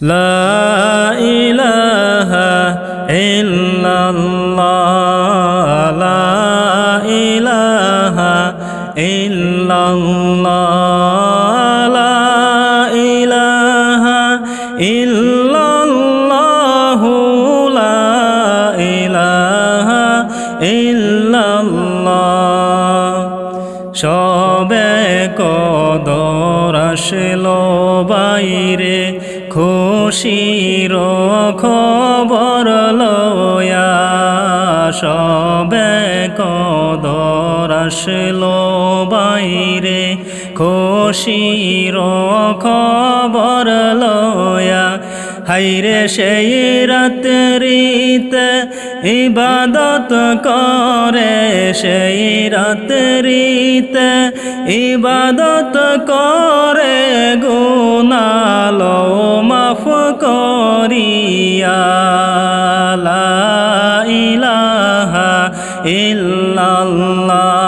لا إله إلا الله لا إله إلا الله لا إله إلا الله لا إله إلا الله সবে কদর আসলো বাইরে খুশির খবর লয়া সবে কদর বাইরে। খুশির খবর লয়া হাইরে সেই রাত্রিতে ইবাদত করে সেই রাত্রিতে ইবাদত করে গুনালো মাফ করিয়া ইলাহা ইল্লাল্লাহ।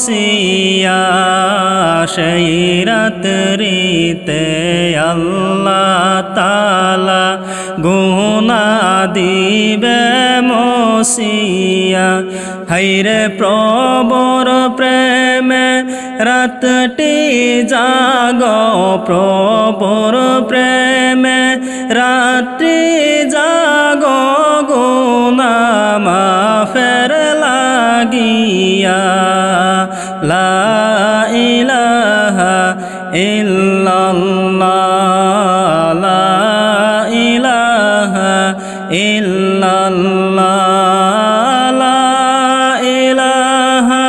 মসিয়া সেই রাত্রিতে আল্লাহ তালা গুনা দিবে মসিয়া হাইরে প্রবর প্রেমে রাতটি জাগ প্রবর প্রেমে রাত্রি জাগ গুনা মাফের লাগিয়া লা ইলাহা ইল্লাল্লাহ লা ইলাহা ইল্লাল্লাহ লা ইলাহা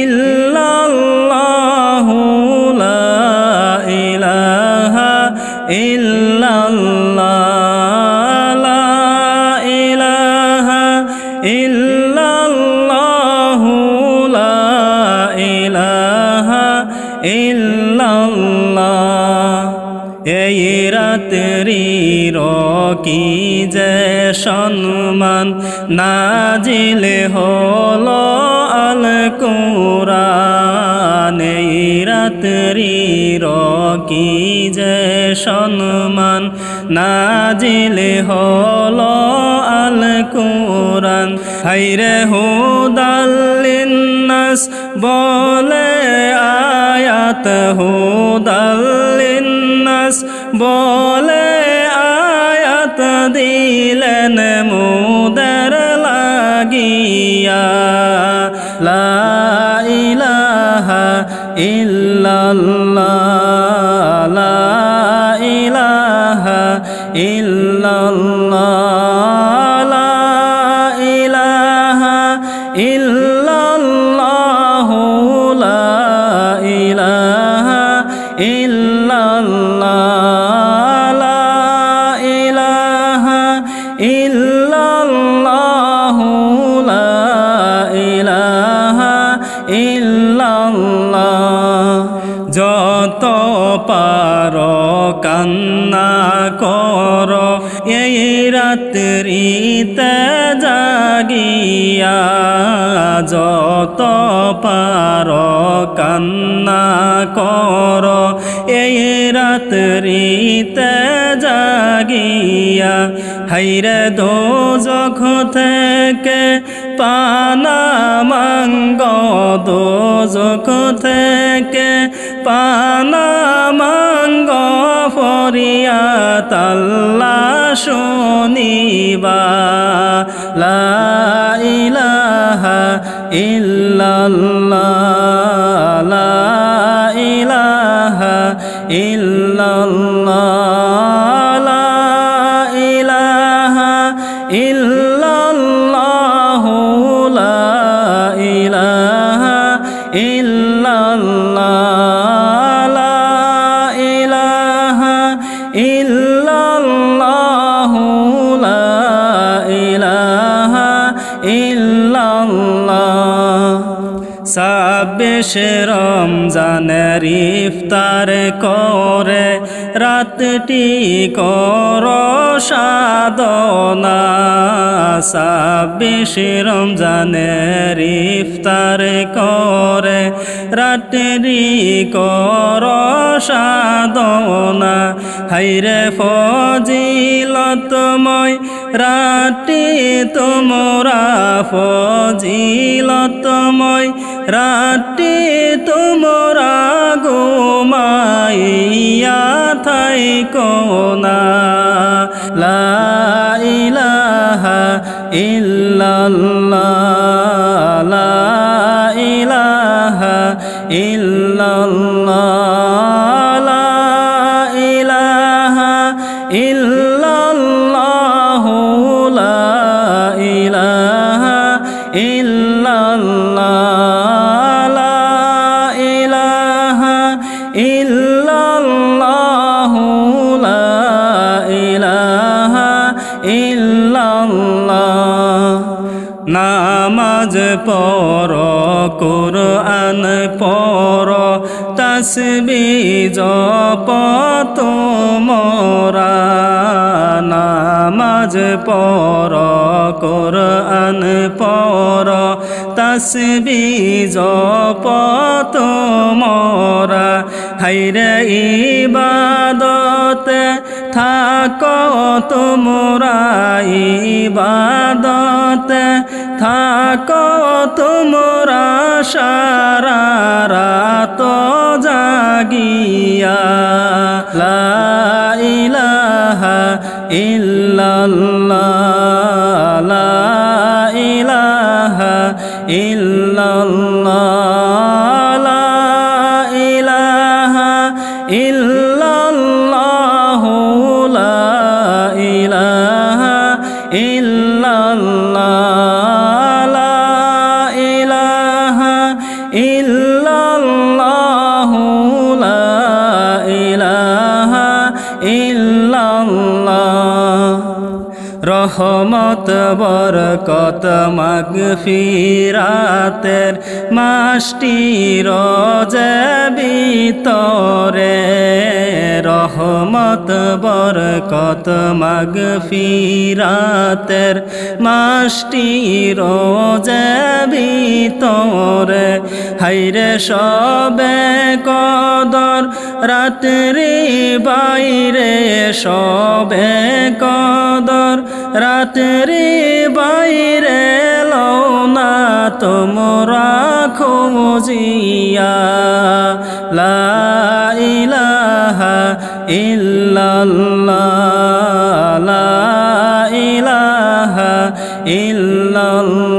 ইল্লাল্লাহ লা ইলাহা ইল্লাল্লাহ। ইল্লাল্লাহ, এই রাত্রির কি যে সম্মান নাজিলে হলো আল কোরআন রাত্রির কি যে সম্মান নাজিলে হলো আল কোরআন হাইরে হুদাল্লিন্নাস বলে আয়াত হুদাল্লিন্নাস। বলে আয়াত দিলেন মুদর লাগিয়া। লা ইলাহা ইল্লাল্লাহ, লা ইলাহা ইল্লাল্লাহ কান্না কর, এই রাত্রিতে জাগিয়া যত পার কান্না কর, এই রাত্রিতে জাগিয়া হাইরে দো জখ থেকে পানা মাঙ্গ দো জখ থেকে পানা ফরিয়া তাল্লা শুনিবা। লা ইলাহা ইল্লাল্লাহ লা ইলাহা ইল্লাল্লাহ লা ইলাহা ইল্লাল্লাহ লা ছাব্বিশ রমজানের ইফতার করে, রাতটি কর সাধনা। ছাব্বিশ রমজানের ইফতার করে রাত্রি কর সাধনা। হাইরে ফজিলতময় রাতি তোমরা, ফজিলতময় রাতি তোমরা ঘুমাইয়া থাই কোনা লা ইলাহা ইল্লাল্লাহ লা ইলাহা নামাজ পর কোরআন পর তসবি জপ তোমরা নামাজ পর কোরআন পর তসবি জপ তোমরা হাইরে ইবাদতে থাক তোমরা ইবাদত থাক তোমরা সারা রাত জাগিয়া। লাইলাহা ইল্লাল্লাহ। রহমত বরকত মাগ ফিরাতের মাসটি রোজে ভিতরে রহমত, বরকত মাগ ফিরাতের মাসটি রোজে ভিতরে হাইরে সবে কদর, রাত্রি বাইরে সবে কদর রাত্রি বাইরে না তোমরা খোঁজিয়া। লা ইলাহা ইল্লাল্লাহ লা ইলাহা ইল্লাল্লাহ।